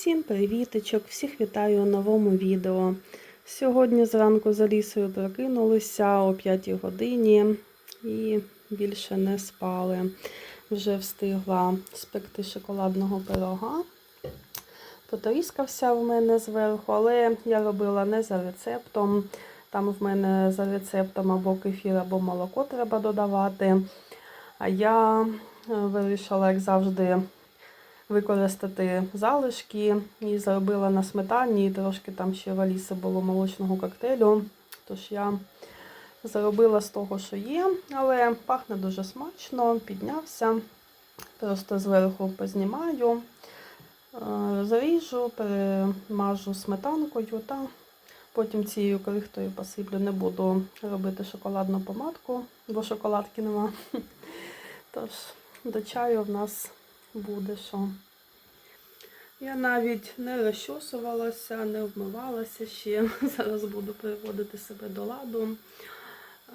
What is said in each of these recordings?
Всім привіточок, всіх вітаю у новому відео. Сьогодні зранку за лісою прокинулися о 5 годині і більше не спали. Вже встигла спекти шоколадного пирога. Потріскався в мене зверху, але я робила не за рецептом. Там в мене за рецептом або кефір, або молоко треба додавати. А я е, вирішила, як завжди, використати залишки і зробила на сметані, і трошки там ще в Аліси було молочного коктейлю. Тож я зробила з того, що є, але пахне дуже смачно, піднявся. Просто зверху познімаю, е, заріжу, перемажу сметанкою та потім цією крихтою посиплю. Не буду робити шоколадну помадку, бо шоколадки нема. Тож, до чаю в нас буде що. Я навіть не розчосувалася, не вмивалася ще. Зараз буду приводити себе до ладу.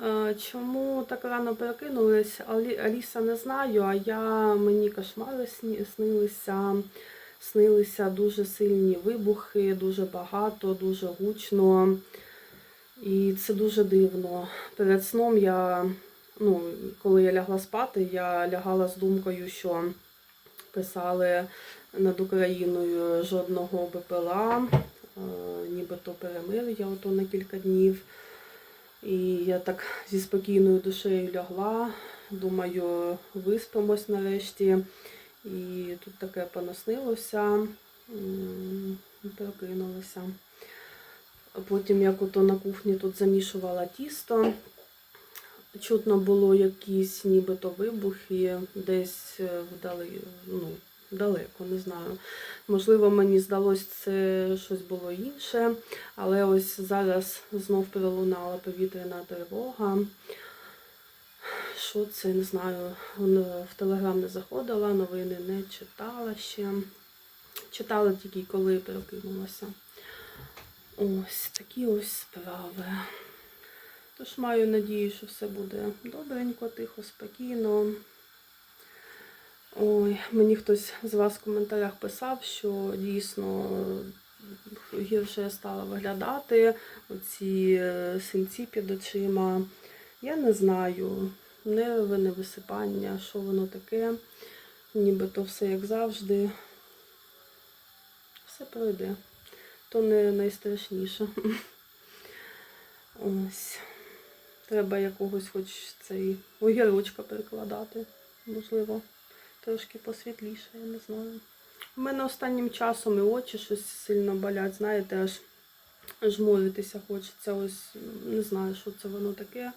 Е, Чому так рано перекинулись, Алі- Аліса не знаю, а я мені кошмари снилися. Снилися дуже сильні вибухи, дуже багато, дуже гучно. І це дуже дивно. Перед сном я, ну, коли я лягла спати, я лягала з думкою, що писали над Україною жодного БПЛА, е, нібито перемир'я ото на кілька днів. І я так зі спокійною душею лягла. Думаю, виспимось нарешті. І тут таке понаснилося, м, прокинулася. Потім, як ото на кухні тут замішувала тісто, чутно було якісь нібито вибухи, десь е, вдали, ну, далеко, не знаю. Можливо, мені здалось, це щось було інше, але ось зараз знов пролунала повітряна тривога. Що це, не знаю. В Телеграм не заходила, новини не читала ще. Читала тільки коли прокинулася. Ось такі ось справи. Тож маю надію, що все буде добренько, тихо, спокійно. Ой, мені хтось з вас в коментарях писав, що дійсно гірше я стала виглядати, оці е, синці під очима. Я не знаю, нерви, не висипання, що воно таке. Нібито все як завжди. Все пройде. То не найстрашніше. Ось. Треба якогось хоч цей огірочка перекладати. Можливо, трошки посвітліше, я не знаю. У мене останнім часом і очі щось сильно болять, знаєте, аж жмуритися хочеться. Ось не знаю, що це воно таке.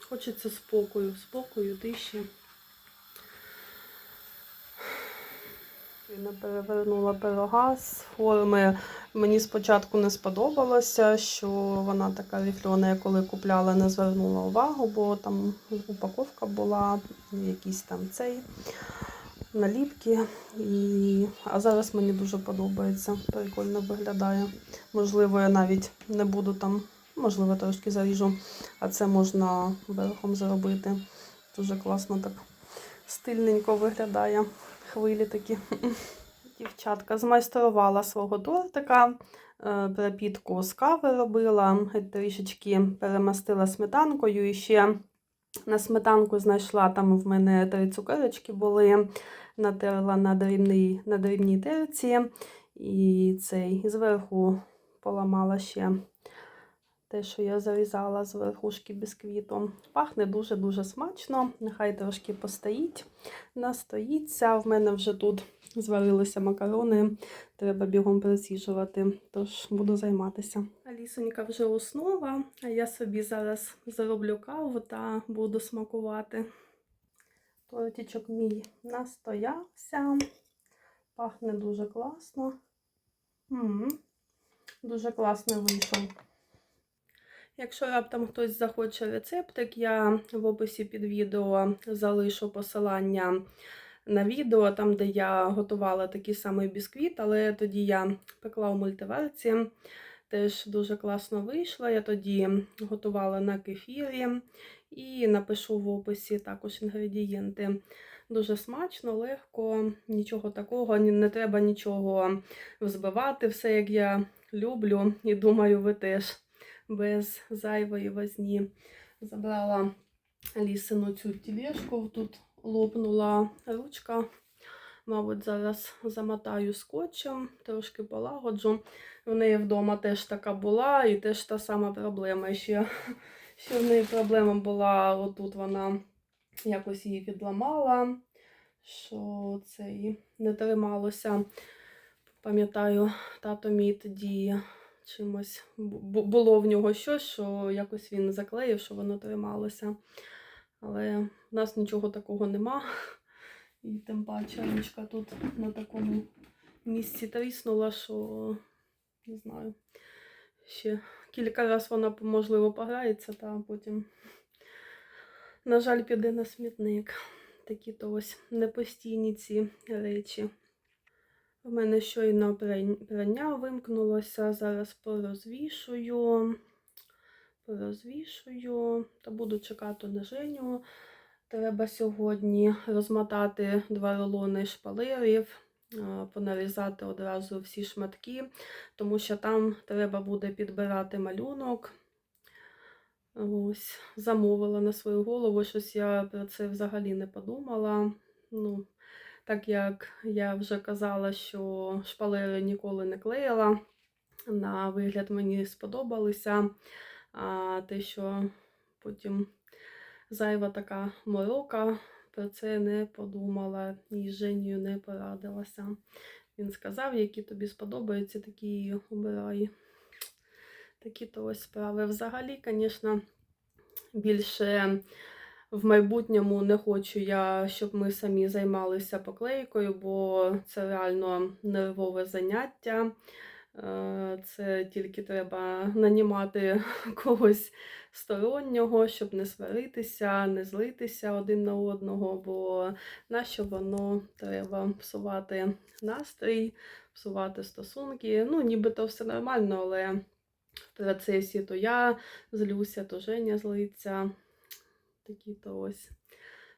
Хочеться спокою, спокою, тиші. Я перевернула пирога з форми. Мені спочатку не сподобалося, що вона така рифльона, я коли купляла, не звернула увагу, бо там упаковка була, якийсь там цей наліпки. І... А зараз мені дуже подобається. Прикольно виглядає. Можливо, я навіть не буду там, можливо, трошки заріжу, а це можна верхом зробити. Дуже класно так стильненько виглядає. Хвилі такі. Дівчатка змайструвала свого тортика, е, перепітку з кави робила, трішечки перемастила сметанкою і ще на сметанку знайшла, там в мене три цукерочки були, натерла на дрібній, на дрібній терці і цей зверху поламала ще те, що я зарізала з верхушки бісквіту. Пахне дуже-дуже смачно. Нехай трошки постоїть, настоїться. В мене вже тут зварилися макарони, треба бігом присіжувати, тож буду займатися. Алісонька вже уснула, а я собі зараз зароблю каву та буду смакувати. Тортичок мій настоявся, пахне дуже класно. М -м. Дуже класно вийшов. Якщо раптом хтось захоче рецептик, я в описі під відео залишу посилання на відео, там, де я готувала такий самий бісквіт, але тоді я пекла у мультиверці. Теж дуже класно вийшло. Я тоді готувала на кефірі і напишу в описі також інгредієнти. Дуже смачно, легко, нічого такого, не треба нічого взбивати, все як я люблю. І думаю, ви теж без зайвої возні. Забрала лісину цю тілешку, тут лопнула ручка. Мабуть, зараз замотаю скотчем, трошки полагоджу. В неї вдома теж така була, і теж та сама проблема. Ще, ще в неї проблема була, отут вона якось її відламала, що це і не трималося. Пам'ятаю, тато мій тоді чимось було в нього щось, що якось він заклеїв, що воно трималося. Але в нас нічого такого нема. І тим паче ручка тут на такому місці тріснула, що не знаю. Ще кілька разів вона, можливо, пограється, та потім, на жаль, піде на смітник. Такі то ось непостійні ці речі. У мене щойно прання вимкнулося. Зараз порозвішую, порозвішую та буду чекати на Женю. Треба сьогодні розмотати два рулони шпалерів, е, понарізати одразу всі шматки, тому що там треба буде підбирати малюнок. Ось, замовила на свою голову, щось я про це взагалі не подумала. Ну, так як я вже казала, що шпалери ніколи не клеїла, на вигляд мені сподобалися. А те, що потім зайва така морока, про це не подумала і Женію не порадилася. Він сказав, які тобі сподобаються, такі і обирай. Такі то ось справи. Взагалі, звісно, більше в майбутньому не хочу я, щоб ми самі займалися поклейкою, бо це реально нервове заняття. Е, Це тільки треба нанімати когось стороннього, щоб не сваритися, не злитися один на одного, бо нащо воно треба псувати настрій, псувати стосунки. Ну, нібито все нормально, але в процесі то я злюся, то Женя злиться. Такі то ось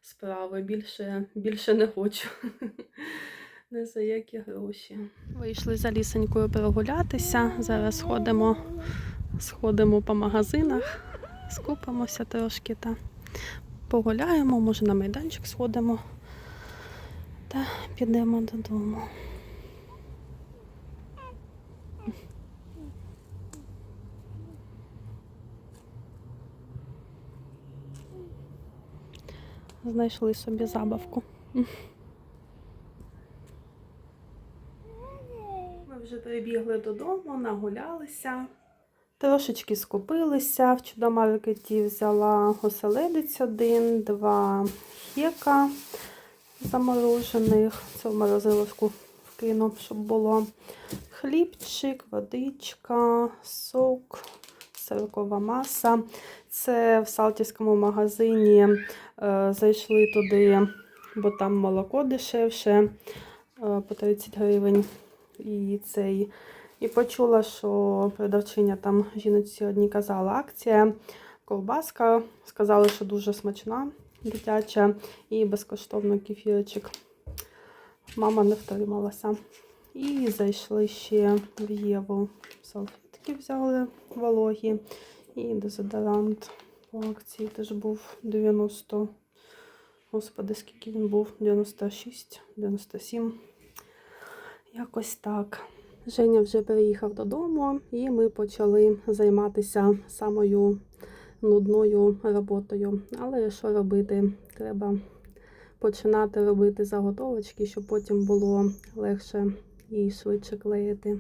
справи. Більше, більше не хочу. Не за які гроші. Вийшли за лісенькою прогулятися. Зараз сходимо, сходимо по магазинах, скупимося трошки та погуляємо, може на майданчик сходимо та підемо додому. Знайшли собі забавку. Ми вже прибігли додому, нагулялися. Трошечки скупилися. В чудомаркеті взяла оселедець один, два хека заморожених. Це в морозиловку вкину, щоб було хлібчик, водичка, сок, сиркова маса. Це в Салтівському магазині е, зайшли туди, бо там молоко дешевше е, по 30 гривень. І цей. І почула, що продавчиня там жіночці одній казала акція, ковбаска. Сказали, що дуже смачна, дитяча і безкоштовно кефірчик. Мама не втрималася. І зайшли ще в Єву. Салфетки взяли вологі. І дезодорант по акції теж був 90. Господи, скільки він був? 96, 97. Якось так. Женя вже приїхав додому, і ми почали займатися самою нудною роботою. Але що робити? Треба починати робити заготовочки, щоб потім було легше і швидше клеїти.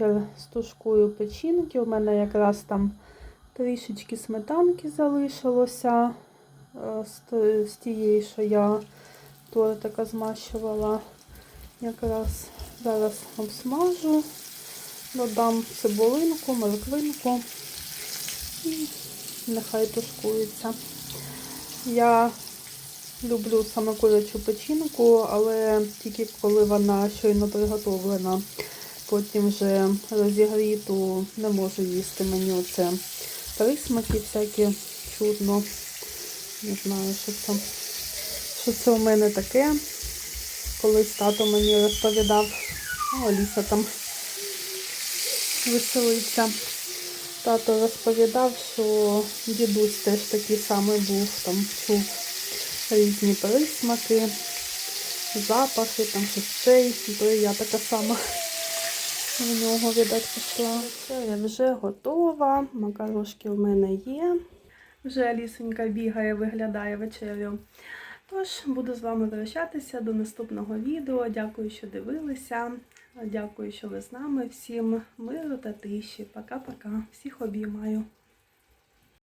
Вечір стушкую печінки. У мене якраз там трішечки сметанки залишилося е, з, тієї, що я тортика змащувала. Якраз зараз обсмажу, додам цибулинку, морквинку і нехай тушкується. Я люблю саме курячу печінку, але тільки коли вона щойно приготовлена. Потім вже розігріту не можу їсти мені оце присмаки всякі чудно. Не знаю, що це, що це у мене таке. Колись тато мені розповідав, О, там веселиться. Тато розповідав, що дідусь теж такий самий був, там чув різні присмаки, запахи, там щось цей, то я така сама в нього, видать, пішла. Вечеря вже готова, макарошки в мене є. Вже Алісонька бігає, виглядає вечерю. Тож, буду з вами прощатися до наступного відео. Дякую, що дивилися. Дякую, що ви з нами. Всім миру та тиші. Пока-пока. Всіх обіймаю.